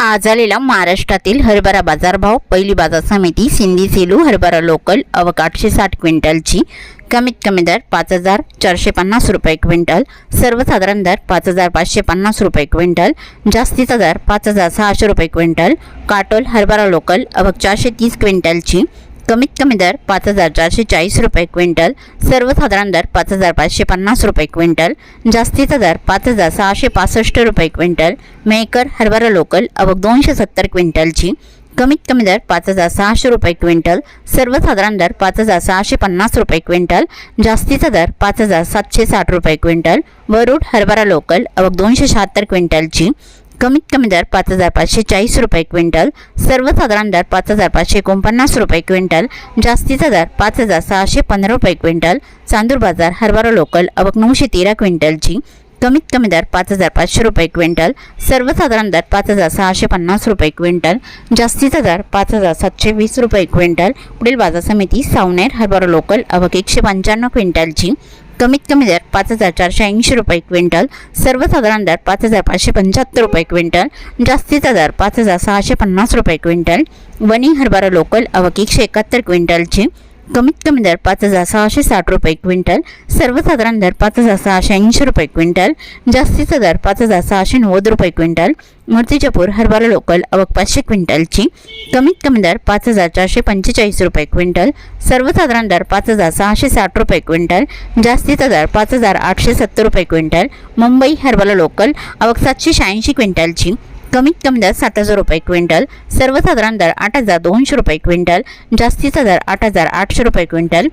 आज आलेला महाराष्ट्रातील हरभरा बाजारभाव पहिली बाजार समिती सिंधी सेलू हरभरा लोकल अवक आठशे साठ क्विंटलची. कमीत कमी दर पाच हजार चारशे पन्नास रुपये क्विंटल. सर्वसाधारण दर पाच हजार पाचशे पन्नास रुपये क्विंटल. जास्तीचा दर पाच हजार सहाशे रुपये क्विंटल. काटोल हरभरा लोकल अवक चारशे तीस क्विंटलची. कमीत कमी दर पाच हजार चारशे चाळीस रुपये क्विंटल सर्वसाधारण दर पाच हजार पाचशे पन्नास रुपये क्विंटल जास्तीचा दर पाच हजार सहाशे पासष्ट रुपये क्विंटल मेकर हरभरा लोकल अवक दोनशे सत्तर क्विंटलची कमीत कमी दर पाच हजार सहाशे रुपये क्विंटल सर्वसाधारण दर पाच हजार सहाशे पन्नास रुपये क्विंटल जास्तीचा दर पाच हजार सातशे साठ रुपये क्विंटल वरुड हरभरा लोकल अवक दोनशे शहात्तर क्विंटलची कमीत कमी दर पाच हजार पाचशे चाळीस रुपये क्विंटल सर्वसाधारण दर पाच हजार पाचशे एकोणपन्नास रुपये क्विंटल जास्तीचा दर पाच हजार सहाशे पंधरा रुपये क्विंटल चांदूर बाजार हरभरा लोकल अवक नऊशे तेरा क्विंटलची कमीत कमी दर पाच हजार पाचशे रुपये क्विंटल सर्वसाधारण दर पाच हजार सहाशे पन्नास रुपये क्विंटल जास्तीचा दर पाच हजार सातशे वीस रुपये क्विंटल. पुढील बाजार समिती सावनेर हरभरा लोकल अवक एकशे पंच्याण्णव क्विंटलची कमीत कमी दर पाच हजार चारशे ऐंशी रुपये क्विंटल सर्वसाधारण दर पाच हजार पाचशे पंच्याहत्तर रुपये क्विंटल जास्तीचा दर पाच हजार सहाशे पन्नास रुपये क्विंटल वणी हरभरा लोकल अवकी एकशे एकाहत्तर क्विंटलची कमीत कमी दर पाच हजार सहाशे साठ रुपये क्विंटल सर्वसाधारण दर पाच हजार सहाशे ऐंशी रुपये क्विंटल जास्तीचा दर पाच हजार सहाशे नव्वद रुपये क्विंटल मूर्तिजापूर हरभरा लोकल अवक पाचशे क्विंटलची कमीत कमी दर पाच हजार चारशे पंचेचाळीस रुपये क्विंटल सर्वसाधारण दर पाच हजार सहाशे साठ रुपये क्विंटल जास्तीचा दर पाच हजार आठशे सत्तर रुपये क्विंटल मुंबई हरभरा लोकल अवक सातशे शहाऐंशी क्विंटलची कमीत कमी दर सात हजार रुपये क्विंटल सर्वसाधारण दर आठ हजार दोनशे रुपये क्विंटल जास्तीचा दर आठ हजार आठशे रुपये क्विंटल.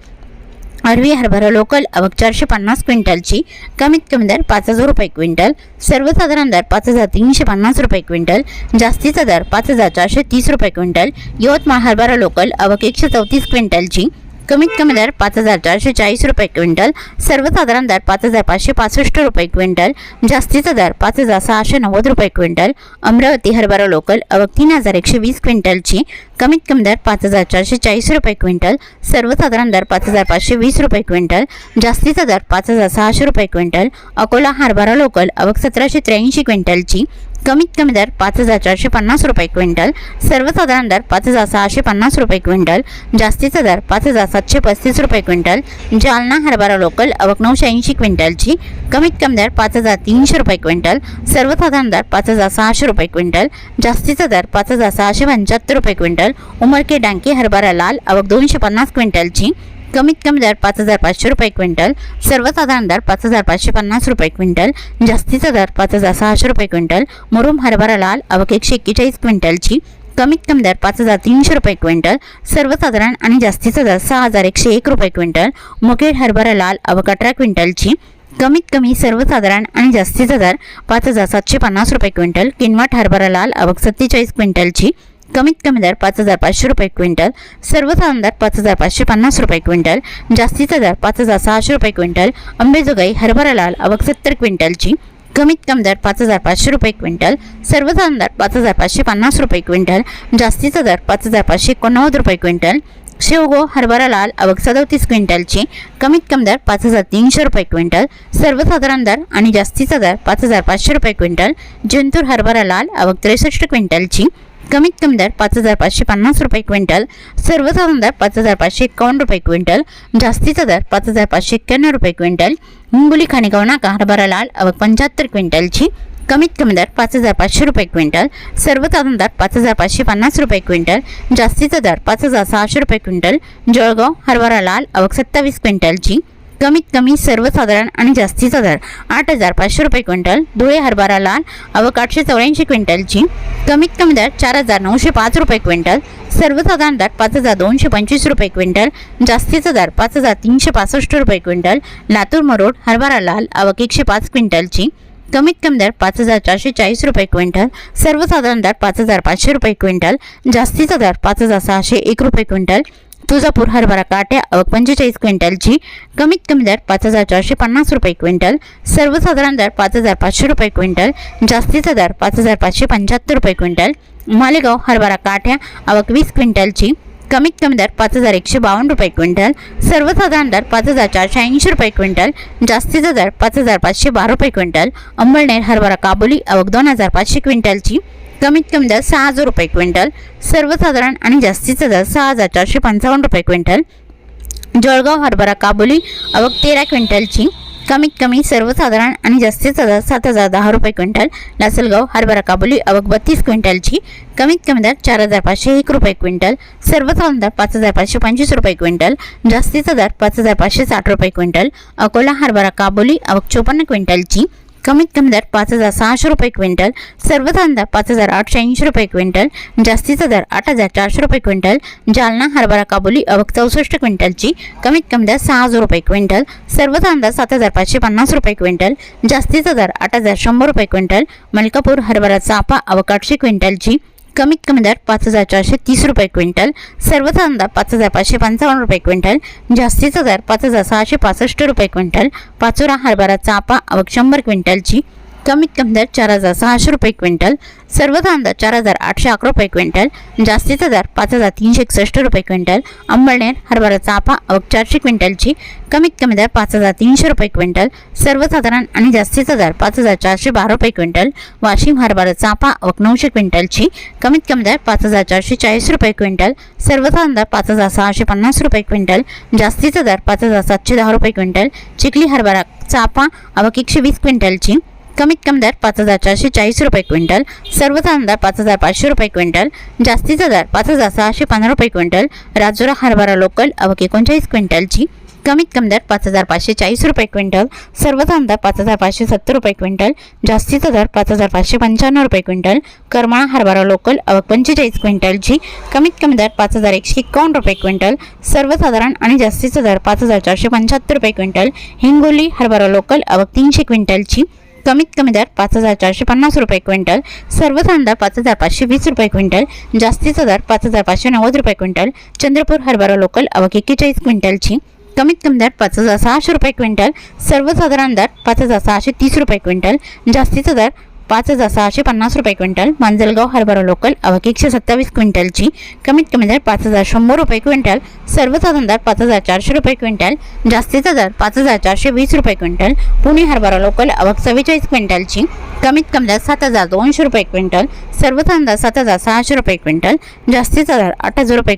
अरवी हरभरा लोकल अवक चारशे पन्नास क्विंटलची कमीत कमी दर पाच हजार रुपये क्विंटल. सर्वसाधारण दर पाच हजार तीनशे पन्नास रुपये क्विंटल जास्तीचा दर पाच हजार चारशे तीस रुपये क्विंटल. यवतमाळ हरभरा लोकल अवक एकशे चौतीस क्विंटलची कमीत कमी दर पाच हजार चारशे चाळीस रुपये क्विंटल सर्वसाधारण दर पाच हजार पाचशे पासष्ट रुपये क्विंटल जास्तीचा दर पाच हजार सहाशे नव्वद रुपये क्विंटल अमरावती हरभरा लोकल अवघ तीन हजार एकशे वीस क्विंटलची कमीत कमी दर पाच हजार चारशे चाळीस रुपये क्विंटल सर्वसाधारण दर पाच हजार पाचशे वीस रुपये क्विंटल जास्तीचा दर पाच हजार सहाशे रुपये क्विंटल अकोला हरभरा लोकल अवघ सतराशे त्र्याऐंशी क्विंटलची कमीत कमी दर पाच हजार चारशे पन्नास रुपये क्विंटल सर्वसाधारण दर पाच हजार सहाशे पन्नास रुपये क्विंटल जास्तीचा दर पाच हजार सातशे पस्तीस रुपये क्विंटल जालना हरभरा लोकल अवक नऊशे ऐंशी क्विंटलची कमीत कमी दर पाच हजार तीनशे रुपये क्विंटल सर्वसाधारण दर पाच हजार सहाशे रुपये क्विंटल जास्तीचा दर पाच हजार सहाशे पंच्याहत्तर रुपये क्विंटल उमरके डांके हरभरा लाल अवक दोनशे पन्नास क्विंटलची कमीत कमी दर पाच हजार पाचशे रुपये क्विंटल सर्वसाधारण दर पाच हजार पाचशे पन्नास रुपये क्विंटल जास्तीचा दर पाच हजार सहाशे रुपये क्विंटल मुरुम हरभरा लाल अवक एकशे एक्केचाळीस क्विंटलची कमीत कमी दर पाच हजार तीनशे रुपये क्विंटल सर्वसाधारण आणि जास्तीचा दर सहा हजार एकशे एक रुपये क्विंटल मुकेड हरभरा लाल अवघ अठरा क्विंटलची कमीत कमी सर्वसाधारण आणि जास्तीचा दर पाच हजार सातशे पन्नास रुपये क्विंटल किनवाट हरभरा लाल अवक सत्तेचाळीस क्विंटलची कमीत कमी दर पाच हजार पाचशे रुपये क्विंटल सर्वसाधारण दर पाच हजार पाचशे पन्नास रुपये क्विंटल जास्तीचा दर पाच हजार सहाशे रुपये क्विंटल अंबेजोगाई हरभरा लाल अवक सत्तर क्विंटलची कमीत कमी दर पाच हजार पाचशे रुपये क्विंटल सर्वसाधारण दर पाच हजार पाचशे पन्नास रुपये क्विंटल जास्तीचा दर पाच हजार पाचशे एकोणनव्वद रुपये क्विंटल शेवगो हरभरा लाल अवक सदोतीस क्विंटलची कमीत कमी दर पाच हजार तीनशे रुपये क्विंटल सर्वसाधारण दर आणि जास्तीचा दर पाच हजार पाचशे रुपये क्विंटल जिंतूर हरभरा लाल अवक त्रेसष्ट क्विंटलची कमीत कमी दर पाच हजार पाचशे पन्नास रुपये क्विंटल सर्वसाधारण दर पाच हजार पाचशे एकावन्न रुपये क्विंटल जास्तीचा दर पाच हजार पाचशे एक्क्याण्णव रुपये क्विंटल हिंगोली खाणेगाव नाका हरभरा लाल अवक पंच्याहत्तर क्विंटलची कमीत कमी दर पाच हजार पाचशे रुपये क्विंटल सर्वसाधारण दर पाच हजार पाचशे पन्नास रुपये क्विंटल जास्तीचा दर पाच हजार सहाशे रुपये क्विंटल जळगाव हरभरा लाल अवक सत्तावीस क्विंटलची कमीत कमी सर्वसाधारण आणि जास्तीचा दर आठ हजार पाचशे रुपये क्विंटल. धुळे हरभरा लाल आवक आठशे चौऱ्याऐंशी क्विंटलची. कमीत कमी दर चार हजार नऊशे पाच रुपये क्विंटल. सर्वसाधारण दर पाच हजार दोनशे पंचवीस रुपये क्विंटल. जास्तीचा दर पाच हजार तीनशे पासष्ट रुपये क्विंटल. लातूर मरोड हरभरा लाल आवक एकशे पाच क्विंटलची. कमीत कमी दर पाच हजार चारशे चाळीस रुपये क्विंटल. सर्वसाधारण दर पाच हजार पाचशे रुपये क्विंटल. जास्तीचा दर पाच हजार सहाशे एक रुपये क्विंटल. तुळजापूर हरभरा काट्या आवक पंचेचाळीस क्विंटलची कमीत कमी दर पाच हजार चारशे पन्नास रुपये क्विंटल सर्वसाधारण दर पाच हजार पाचशे रुपये क्विंटल जास्तीचा दर पाच हजार पाचशे पंच्याहत्तर रुपये क्विंटल मालेगाव हरभरा काठ्या आवक वीस क्विंटलची कमीत कमी दर पाच हजार एकशे बावन्न रुपये क्विंटल सर्वसाधारण दर पाच हजार चारशे ऐंशी रुपये क्विंटल जास्तीचा दर पाच हजार पाचशे बारा रुपये क्विंटल अंबळनेर हरभरा काबुली आवक दोन हजार पाचशे क्विंटलची कमीत कमी दर सहा हजार रुपये क्विंटल सर्वसाधारण आणि जास्तीचा दर सहा हजार चारशे पंचावन्न रुपये क्विंटल. जळगाव हरभरा काबुली अवघ तेरा क्विंटलची कमीत कमी सर्वसाधारण आणि जास्तीचा दर सात हजार दहा रुपये क्विंटल. लासलगाव हरभरा काबुली अवघ बत्तीस क्विंटलची कमीत कमी दर चार हजार पाचशे एक रुपये क्विंटल. सर्वसाधारण दर पाच हजार पाचशे पंचवीस रुपये क्विंटल. जास्तीचा दर पाच हजार पाचशे साठ रुपये क्विंटल. अकोला हरभरा काबुली अवघ चोपन्न क्विंटलची कमीत कमी दर पाच हजार सहाशे रुपये क्विंटल सर्वसाधारण दर पाच हजार आठशे ऐंशी रुपये क्विंटल जास्तीचा दर आठ हजार चारशे रुपये क्विंटल जालना हरभरा काबुली अवक चौसष्ट क्विंटलची कमीत कमी दर सहा हजार रुपये क्विंटल सर्वसाधारण दर सात हजार पाचशे पन्नास रुपये क्विंटल जास्तीचा दर आठ हजार शंभर रुपये क्विंटल मलकापूर हरभरा चापा अवक आठशे क्विंटलची कमीत कमी दर पाच हजार चारशे तीस रुपये क्विंटल सर्वसाधारण दर पाच हजार पाचशे पंचावन्न रुपये क्विंटल जास्तीचा दर पाच हजार सहाशे पासष्ट रुपये क्विंटल पाचोरा हरभरा चापा आवक शंभर क्विंटलची कमीत कमी दर चार हजार सहाशे रुपये क्विंटल सर्वसाधारण दर चार हजार आठशे अकरा रुपये क्विंटल जास्तीचा दर पाच हजार तीनशे एकसष्ट रुपये क्विंटल अंबळनेर हरभरा चापा अवघ चारशे क्विंटलची कमीत कमी दर पाच हजार तीनशे रुपये क्विंटल सर्वसाधारण आणि जास्तीचा दर पाच हजार चारशे बारा रुपये क्विंटल वाशिम हरभरा चापा अवघ नऊशे क्विंटलची कमीत कमी दर पाच हजार चारशे चाळीस रुपये क्विंटल सर्वसाधारण दर पाच हजार सहाशे पन्नास रुपये क्विंटल जास्तीचा दर पाच हजार सातशे दहा रुपये क्विंटल चिखली हरभरा चापा अवघ एकशे वीस क्विंटलची कमीत कमी दर पाच हजार चारशे चाळीस रुपये क्विंटल सर्वसाधारण दर पाच हजार पाचशे रुपये क्विंटल जास्तीचा दर पाच हजार सहाशे पंधरा रुपये क्विंटल राजुरा हरभरा लोकल अवक एकोणचाळीस क्विंटलची कमीत कमी दर पाच हजार पाचशे चाळीस रुपये क्विंटल सर्वसाधारण दर पाच हजार पाचशे सत्तर रुपये क्विंटल जास्तीचा दर पाच हजार पाचशे पंच्याण्णव रुपये क्विंटल करमाळा हरभरा लोकल अवक पंचेचाळीस क्विंटलची कमीत कमी दर पाच हजार एकशे एकावन्न रुपये क्विंटल सर्वसाधारण आणि जास्तीचा दर पाच हजार चारशे पंच्याहत्तर रुपये क्विंटल हिंगोली हरभरा लोकल अवक तीनशे क्विंटलची कमीत कमी दर पाच हजार चारशे पन्नास रुपये क्विंटल सर्वसाधारण दर पाच हजार पाचशे वीस रुपये क्विंटल जास्तीचा दर पाच हजार पाचशे नव्वद रुपये क्विंटल चंद्रपूर हरभरा लोकल अवघे एक्केचाळीस क्विंटलची कमीत कमी दर पाच हजार सहाशे रुपये क्विंटल सर्वसाधारण दर पाच हजार सहाशे तीस रुपये क्विंटल जास्तीचा दर पाच हजार सहाशे पन्नास रुपये क्विंटल मांजलगाव हरभरा लोकल अवक एकशे सत्तावीस क्विंटलची कमीत कमी दर पाच हजार शंभर रुपये क्विंटल सर्वसाधारण दर पाच हजार चारशे रुपये क्विंटल जास्तीचा दर पाच हजार चारशे वीस रुपये क्विंटल पुणे हरभरा लोकल अवक चव्वेचाळीस क्विंटलची कमीत कमी दर सात हजार दोनशे रुपये क्विंटल सर्वसाधारण दर सात हजार सहाशे रुपये क्विंटल जास्तीचा दर आठ हजार रुपये